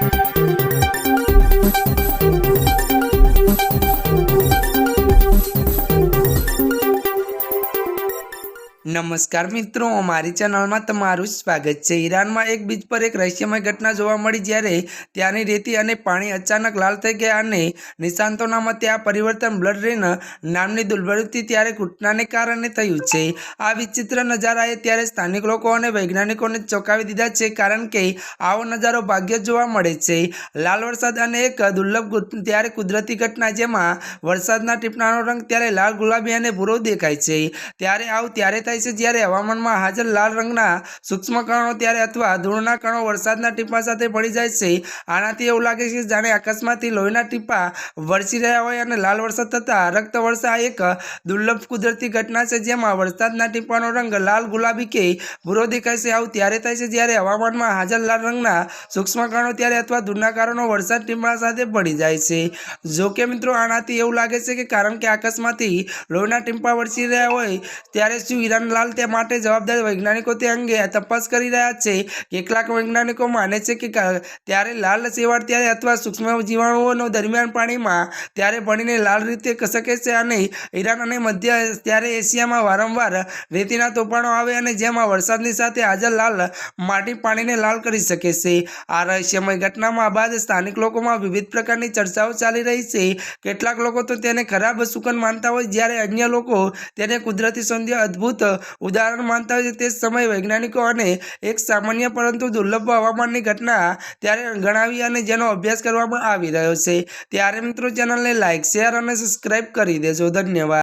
Thank you. નમસ્કાર મિત્રો, અમારી ચેનલમાં તમારું સ્વાગત છે. ઈરાનમાં એક બીચ પર એક રહસ્યમય ઘટના જોવા મળી જ્યારે ત્યાંની રેતી અને પાણી અચાનક લાલ થઈ ગયા અને નિશાંતોના મતે આ પરિવર્તન બ્લડ રેન નામની દુર્બળતી ત્યારે ઘટનાને કારણે થયું છે. આ વિચિત્ર નજારાએ ત્યારે સ્થાનિક લોકો અને વૈજ્ઞાનિકોને ચોંકાવી દીધા છે કારણ કે આવો નજારો ભાગ્ય જોવા મળે છે. લાલ વરસાદ અને એક દુર્લભ ત્યારે કુદરતી ઘટના જેમાં વરસાદના ટીપણાનો રંગ ત્યારે લાલ ગુલાબી અને ભૂરો દેખાય છે. ત્યારે આવું ત્યારે થાય છે જ્યારે હવામાનમાં હાજર લાલ રંગના સૂક્ષ્મ કણો ત્યારે અથવા ધૂળના કણો વરસાદના ટીપા સાથે પડી જાય છે. આનાથી એવું લાગે છે જાણે આકાશમાંથી લોહીના ટીપા વરસી રહ્યા હોય અને લાલ વરસાદ થતાં રક્ત વર્ષા એક દુર્લભ કુદરતી ઘટના છે જેમાં વરસાદના ટીપાનો રંગ લાલ ગુલાબી કે ભૂરો દેખાય છે. આવું ત્યારે થાય છે જ્યારે હવામાનમાં હાજર લાલ રંગના સૂક્ષ્મ કણો ત્યારે અથવા ધૂળના કારણો વરસાદ ટીપા સાથે પડી જાય છે. જો કે મિત્રો, આનાથી એવું લાગે છે કે કારણ કે આકાશમાંથી લોહીના ટીમ્પા વરસી રહ્યા હોય, ત્યારે શું ઈરાનલાલ તે માટે જવાબદાર વૈજ્ઞાનિકો તે અંગે તપાસ કરી રહ્યા છે. કેટલાક વૈજ્ઞાનિકો માને છે કે ત્યારે લાલ સેવાળ ત્યારે અથવા સૂક્ષ્મ જીવાણુઓનો દરમિયાન પાણીમાં ત્યારે ભણીને લાલ રીતે શકે છે અને ઈરાન અને મધ્ય ત્યારે એશિયામાં વારંવાર રેતીના તોફાનો આવે અને જેમાં વરસાદની સાથે હાજર લાલ માટી પાણીને લાલ કરી શકે છે. આ રહસ્યમય ઘટનામાં બાદ સ્થાનિક લોકોમાં વિવિધ પ્રકારની ચર્ચાઓ ચાલી રહી છે. કેટલાક લોકો તો તેને ખરાબ સુકન માનતા હોય, જ્યારે અન્ય લોકો તેને કુદરતી સૌંદર્ય અદ્ભુત ઉદાહરણ માનતા હોય છે, તે સમયે વૈજ્ઞાનિકો અને એક સામાન્ય પરંતુ દુર્લભ હવામાનની ઘટના ત્યારે ગણાવી અને જેનો અભ્યાસ કરવામાં આવી રહ્યો છે. ત્યારે મિત્રો ચેનલને લાઇક શેર અને સબસ્ક્રાઇબ કરી દેજો. ધન્યવાદ.